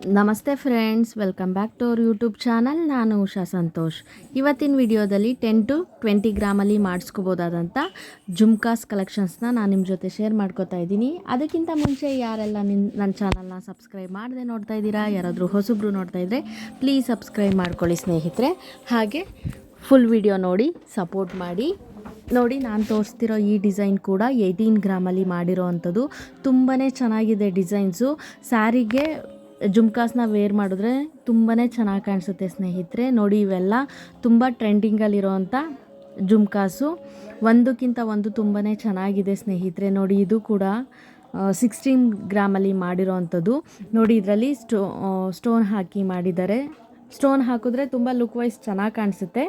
ನಮಸ್ತೆ friends, welcome back to our YouTube channel. ನಾನು ಉಷಾ ಸಂತೋಷ್. ಇವತ್ತಿನ ವಿಡಿಯೋದಲ್ಲಿ ಟೆನ್ ಟು ಟ್ವೆಂಟಿ ಗ್ರಾಮಲ್ಲಿ ಮಾಡಿಸ್ಕೋಬೋದಾದಂಥ ಜುಮ್ಕಾಸ್ ಕಲೆಕ್ಷನ್ಸ್ನ ನಾನು ನಿಮ್ಮ ಜೊತೆ ಶೇರ್ ಮಾಡ್ಕೋತಾ ಇದ್ದೀನಿ. ಅದಕ್ಕಿಂತ ಮುಂಚೆ ಯಾರೆಲ್ಲ ನಿನ್ನ ನನ್ನ ಚಾನಲ್ನ ಸಬ್ಸ್ಕ್ರೈಬ್ ಮಾಡದೆ ನೋಡ್ತಾ ಇದ್ದೀರಾ, ಯಾರಾದರೂ ಹೊಸಬ್ರು ನೋಡ್ತಾ ಇದ್ದರೆ ಪ್ಲೀಸ್ ಸಬ್ಸ್ಕ್ರೈಬ್ ಮಾಡ್ಕೊಳ್ಳಿ ಸ್ನೇಹಿತರೆ. ಹಾಗೆ ಫುಲ್ ವಿಡಿಯೋ ನೋಡಿ, ಸಪೋರ್ಟ್ ಮಾಡಿ. ನೋಡಿ, ನಾನು ತೋರಿಸ್ತಿರೋ ಈ ಡಿಸೈನ್ ಕೂಡ ಏಯ್ಟೀನ್ ಗ್ರಾಮಲ್ಲಿ ಮಾಡಿರೋ ಅಂಥದ್ದು ತುಂಬಾ ಚೆನ್ನಾಗಿದೆ ಡಿಸೈನ್ಸು. ಸ್ಯಾರಿಗೆ ಜುಮ್ಕಾಸ್ನ ವೇರ್ ಮಾಡಿದ್ರೆ ತುಂಬಾ ಚೆನ್ನಾಗಿ ಕಾಣಿಸುತ್ತೆ ಸ್ನೇಹಿತರೆ. ನೋಡಿ ಇವೆಲ್ಲ ತುಂಬ ಟ್ರೆಂಡಿಂಗಲ್ಲಿರೋವಂಥ ಜುಮ್ಕಾಸು. ಒಂದಕ್ಕಿಂತ ಒಂದು ತುಂಬಾ ಚೆನ್ನಾಗಿದೆ ಸ್ನೇಹಿತರೆ. ನೋಡಿ ಇದು ಕೂಡ ಸಿಕ್ಸ್ಟೀನ್ ಗ್ರಾಮಲ್ಲಿ ಮಾಡಿರೋ ಅಂಥದ್ದು ನೋಡಿ ಇದರಲ್ಲಿ ಸ್ಟೋ ಸ್ಟೋನ್ ಹಾಕಿ ಮಾಡಿದ್ದಾರೆ. ಸ್ಟೋನ್ ಹಾಕಿದ್ರೆ ತುಂಬ ಲುಕ್ ವೈಸ್ ಚೆನ್ನಾಗಿ ಕಾಣಿಸುತ್ತೆ.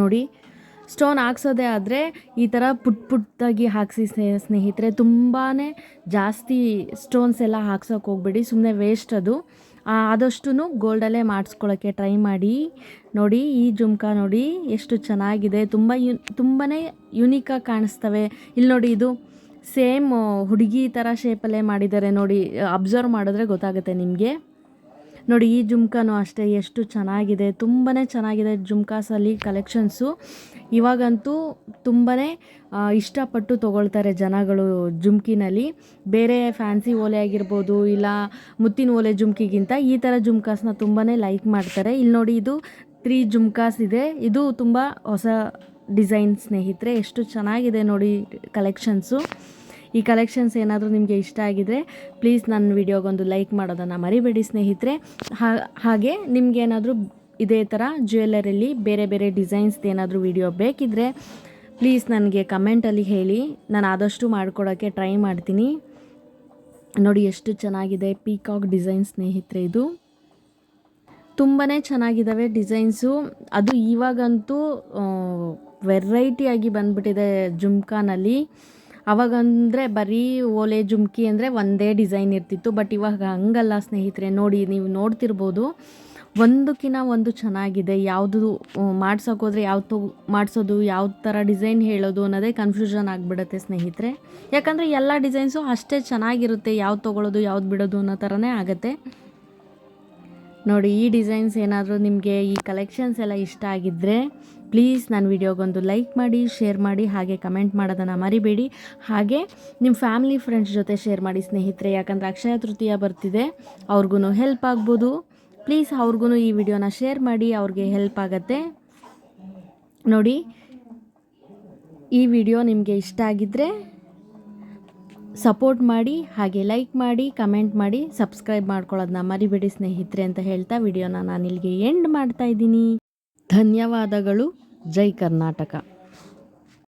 ನೋಡಿ ಸ್ಟೋನ್ ಹಾಕ್ಸೋದೇ ಆದರೆ ಈ ಥರ ಪುಟ್ ಪುಟ್ಟಾಗಿ ಹಾಕಿಸಿ ಸ್ನೇಹಿತರೆ ತುಂಬಾ ಜಾಸ್ತಿ ಸ್ಟೋನ್ಸ್ ಎಲ್ಲ ಹಾಕ್ಸೋಕೆ ಹೋಗ್ಬೇಡಿ. ಸುಮ್ಮನೆ ವೇಸ್ಟ್ ಅದು. ಆದಷ್ಟು ಗೋಲ್ಡಲ್ಲೇ ಮಾಡಿಸ್ಕೊಳ್ಳೋಕ್ಕೆ ಟ್ರೈ ಮಾಡಿ. ನೋಡಿ, ಈ ಜುಮ್ಕಾ ನೋಡಿ, ಎಷ್ಟು ಚೆನ್ನಾಗಿದೆ. ತುಂಬ ಯು ತುಂಬಾ ಯುನೀಕಾಗಿ ಕಾಣಿಸ್ತವೆ. ಇಲ್ಲಿ ನೋಡಿ, ಇದು ಸೇಮ್ ಹುಡುಗಿ ಥರ ಶೇಪಲ್ಲೇ ಮಾಡಿದ್ದಾರೆ ನೋಡಿ. ಅಬ್ಸರ್ವ್ ಮಾಡಿದ್ರೆ ಗೊತ್ತಾಗುತ್ತೆ ನಿಮಗೆ. ನೋಡಿ, ಈ ಜುಮ್ಕಾನು ಅಷ್ಟೇ, ಎಷ್ಟು ಚೆನ್ನಾಗಿದೆ ತುಂಬಾ ಚೆನ್ನಾಗಿದೆ ಜುಮ್ಕಾಸಲ್ಲಿ ಕಲೆಕ್ಷನ್ಸು ಇವಾಗಂತೂ ತುಂಬಾ ಇಷ್ಟಪಟ್ಟು ತೊಗೊಳ್ತಾರೆ ಜನಗಳು ಜುಮ್ಕಿನಲ್ಲಿ. ಬೇರೆ ಫ್ಯಾನ್ಸಿ ಓಲೆ ಆಗಿರ್ಬೋದು, ಇಲ್ಲ ಮುತ್ತಿನ ಓಲೆ ಜುಮ್ಕಿಗಿಂತ ಈ ಥರ ಜುಮ್ಕಾಸ್ನ ತುಂಬಾ ಲೈಕ್ ಮಾಡ್ತಾರೆ. ಇಲ್ಲಿ ನೋಡಿ, ಇದು ತ್ರೀ ಜುಮ್ಕಾಸ್ ಇದೆ. ಇದು ತುಂಬ ಹೊಸ ಡಿಸೈನ್ ಸ್ನೇಹಿತರೆ, ಎಷ್ಟು ಚೆನ್ನಾಗಿದೆ ನೋಡಿ ಕಲೆಕ್ಷನ್ಸು ಈ ಕಲೆಕ್ಷನ್ಸ್ ಏನಾದರೂ ನಿಮಗೆ ಇಷ್ಟ ಆಗಿದರೆ ಪ್ಲೀಸ್ ನನ್ನ ವಿಡಿಯೋಗೊಂದು ಲೈಕ್ ಮಾಡೋದನ್ನು ಮರಿಬೇಡಿ ಸ್ನೇಹಿತರೆ. ಹಾಗೆ ನಿಮಗೇನಾದರೂ ಇದೇ ಥರ ಜ್ಯುವೆಲ್ಲರಲ್ಲಿ ಬೇರೆ ಬೇರೆ ಡಿಸೈನ್ಸ್ದು ಏನಾದರೂ ವಿಡಿಯೋ ಬೇಕಿದ್ದರೆ ಪ್ಲೀಸ್ ನನಗೆ ಕಮೆಂಟಲ್ಲಿ ಹೇಳಿ. ನಾನು ಆದಷ್ಟು ಮಾಡಿಕೊಡೋಕ್ಕೆ ಟ್ರೈ ಮಾಡ್ತೀನಿ. ನೋಡಿ ಎಷ್ಟು ಚೆನ್ನಾಗಿದೆ ಪೀಕಾಕ್ ಡಿಸೈನ್ ಸ್ನೇಹಿತರೆ ಇದು. ತುಂಬಾ ಚೆನ್ನಾಗಿದ್ದಾವೆ ಡಿಸೈನ್ಸು ಅದು ಇವಾಗಂತೂ ವೆರೈಟಿಯಾಗಿ ಬಂದ್ಬಿಟ್ಟಿದೆ ಜುಮ್ಕಾನಲ್ಲಿ. ಅವಾಗಂದರೆ ಬರೀ ಓಲೆ ಜುಮ್ಕಿ ಅಂದರೆ ಒಂದೇ ಡಿಸೈನ್ ಇರ್ತಿತ್ತು, ಬಟ್ ಇವಾಗ ಹಂಗಲ್ಲ ಸ್ನೇಹಿತರೆ. ನೋಡಿ, ನೀವು ನೋಡ್ತಿರ್ಬೋದು ಒಂದಕ್ಕಿಂತ ಒಂದು ಚೆನ್ನಾಗಿದೆ. ಯಾವುದು ಮಾಡ್ಸೋಕೋದ್ರೆ ಯಾವುದು ಮಾಡಿಸೋದು, ಯಾವ ಥರ ಡಿಸೈನ್ ಹೇಳೋದು ಅನ್ನೋದೇ ಕನ್ಫ್ಯೂಷನ್ ಆಗಿಬಿಡುತ್ತೆ ಸ್ನೇಹಿತರೆ. ಯಾಕಂದರೆ ಎಲ್ಲ ಡಿಸೈನ್ಸು ಅಷ್ಟೇ ಚೆನ್ನಾಗಿರುತ್ತೆ, ಯಾವ್ದು ತೊಗೊಳೋದು, ಯಾವ್ದು ಬಿಡೋದು ಅನ್ನೋ ಥರನೇ ಆಗುತ್ತೆ. ನೋಡಿ, ಈ ಡಿಸೈನ್ಸ್ ಏನಾದರೂ ನಿಮಗೆ ಈ ಕಲೆಕ್ಷನ್ಸ್ ಎಲ್ಲ ಇಷ್ಟ ಆಗಿದ್ದರೆ ಪ್ಲೀಸ್ ನನ್ನ ವಿಡಿಯೋಗೊಂದು ಲೈಕ್ ಮಾಡಿ ಶೇರ್ ಮಾಡಿ, ಹಾಗೆ ಕಮೆಂಟ್ ಮಾಡೋದನ್ನು ಮರಿಬೇಡಿ. ಹಾಗೆ ನಿಮ್ಮ ಫ್ಯಾಮಿಲಿ ಫ್ರೆಂಡ್ಸ್ ಜೊತೆ ಶೇರ್ ಮಾಡಿ ಸ್ನೇಹಿತರೆ, ಯಾಕಂದರೆ ಅಕ್ಷಯ ತೃತೀಯ ಬರ್ತಿದೆ ಅವ್ರಿಗೂ ಹೆಲ್ಪ್ ಆಗ್ಬೋದು. ಪ್ಲೀಸ್ ಅವ್ರಿಗೂ ಈ ವಿಡಿಯೋನ ಶೇರ್ ಮಾಡಿ, ಅವ್ರಿಗೆ ಹೆಲ್ಪ್ ಆಗುತ್ತೆ. ನೋಡಿ, ಈ ವಿಡಿಯೋ ನಿಮಗೆ ಇಷ್ಟ ಆಗಿದ್ದರೆ ಸಪೋರ್ಟ್ ಮಾಡಿ, ಹಾಗೆ ಲೈಕ್ ಮಾಡಿ, ಕಮೆಂಟ್ ಮಾಡಿ, ಸಬ್ಸ್ಕ್ರೈಬ್ ಮಾಡ್ಕೊಳ್ಳೋದನ್ನ ಮರಿಬೇಡಿ ಸ್ನೇಹಿತರೆ ಅಂತ ಹೇಳ್ತಾ ವಿಡಿಯೋನ ನಾನು ಇಲ್ಲಿಗೆ ಎಂಡ್ ಮಾಡ್ತಾ ಇದ್ದೀನಿ. ಧನ್ಯವಾದಗಳು. ಜೈ ಕರ್ನಾಟಕ.